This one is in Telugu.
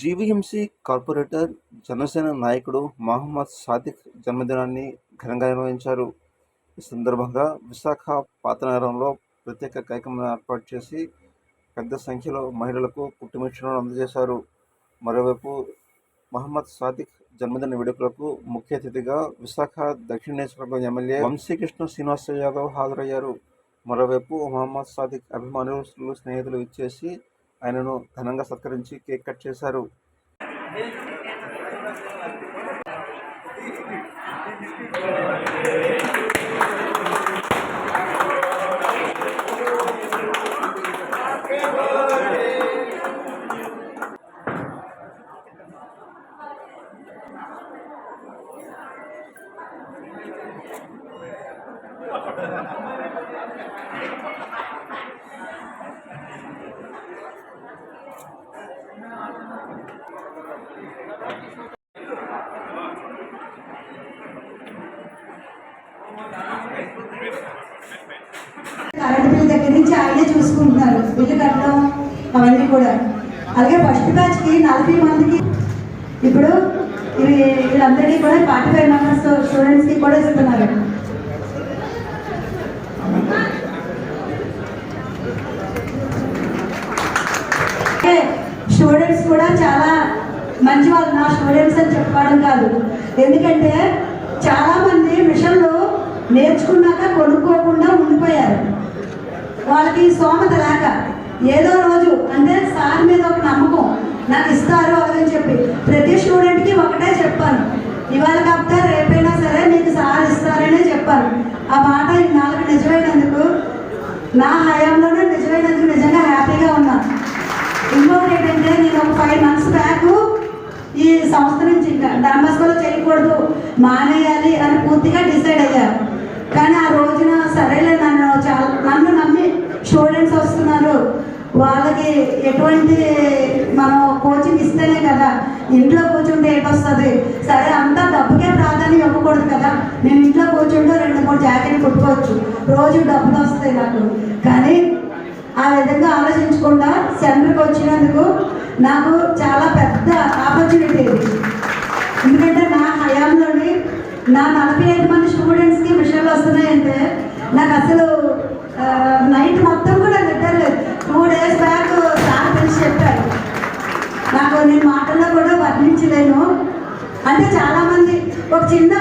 జీవీఎంసీ కార్పొరేటర్ జనసేన నాయకుడు మహమ్మద్ సాదిక్ జన్మదినాన్ని ఘనంగా నిర్వహించారు. ఈ సందర్భంగా విశాఖ పాతనగరంలో ప్రత్యేక కార్యక్రమం ఏర్పాటు చేసి పెద్ద సంఖ్యలో మహిళలకు పుట్టుమిచ్చులను అందజేశారు. మరోవైపు మహమ్మద్ సాదిక్ జన్మదిన వేడుకలకు ముఖ్య అతిథిగా విశాఖ దక్షిణ నియోజకవర్గం ఎమ్మెల్యే వంశీకృష్ణ శ్రీనివాస యాదవ్ హాజరయ్యారు. మరోవైపు మహమ్మద్ సాదిక్ అభిమానులు స్నేహితులు ఇచ్చేసి ఆయనను ఘనంగా సత్కరించి కేక్ కట్ చేశారు. బిల్ నుంచి ఆయనే చూసుకుంటున్నారు. బిల్లు కట్టడం అవన్నీ కూడా. అలాగే ఫస్ట్ బ్యాచ్కి నలభై మందికి ఇప్పుడు ఇవి వీళ్ళందరికీ కూడా ఫార్టీ ఫైవ్ మెంబర్స్ స్టూడెంట్స్కి కూడా ఇస్తున్నారు. స్టూడెంట్స్ కూడా చాలా మంచి వాళ్ళు. నా స్టూడెంట్స్ అని చెప్పుకోవడం కాదు. ఎందుకంటే చాలామంది మిషన్లు నేర్చుకున్నాక కొనుక్కోకుండా ఉండిపోయారు. వాళ్ళకి స్తోమత లేక ఏదో రోజు అంటే సార్ మీద ఒక నమ్మకం నాకు ఇస్తారు అని చెప్పి ప్రతి స్టూడెంట్కి ఒకటే చెప్పాను. ఇవాళ కాకపోతే రేపైనా సరే నీకు సార్ ఇస్తారనే చెప్పాను. ఆ మాట నాలుగు నిజమైనందుకు నా హయాంలోనే నిజమైనందుకు నిజంగా హ్యాపీగా ఉన్నాను ఇంకొకటి ఏంటంటే నేను ఒక ఫైవ్ మంత్స్ బ్యాక్ ఈ సంస్థ నుంచి ఇంకా డాంబాస్కోలో చేయకూడదు మానేయాలి అని పూర్తిగా డిసైడ్ అయ్యాను కానీ ఆ రోజున సరేలే నన్ను చాలా నన్ను స్టూడెంట్స్ వస్తున్నారు. వాళ్ళకి ఎటువంటి మనం కోచింగ్ ఇస్తేనే కదా ఇంట్లో కూర్చుంటే ఏటొస్తుంది? సరే అంతా డబ్బుకే ప్రాధాన్యం ఇవ్వకూడదు కదా. నేను ఇంట్లో కూర్చుంటే రెండు మూడు జాకెట్లు కుట్టుకోవచ్చు. రోజు డబ్బులు వస్తాయి నాకు. కానీ ఆ విధంగా ఆలోచించకుండా సెంటర్కి వచ్చినందుకు నాకు చాలా పెద్ద ఆపర్చునిటీ ఇది ఎందుకంటే నా హయాంలోని నా నలభై ఐదు మంది స్టూడెంట్స్కి విషయాలు వస్తున్నాయంటే నాకు అసలు నైట్ మొత్తం అంటే చాలా మంది ఒక చిన్న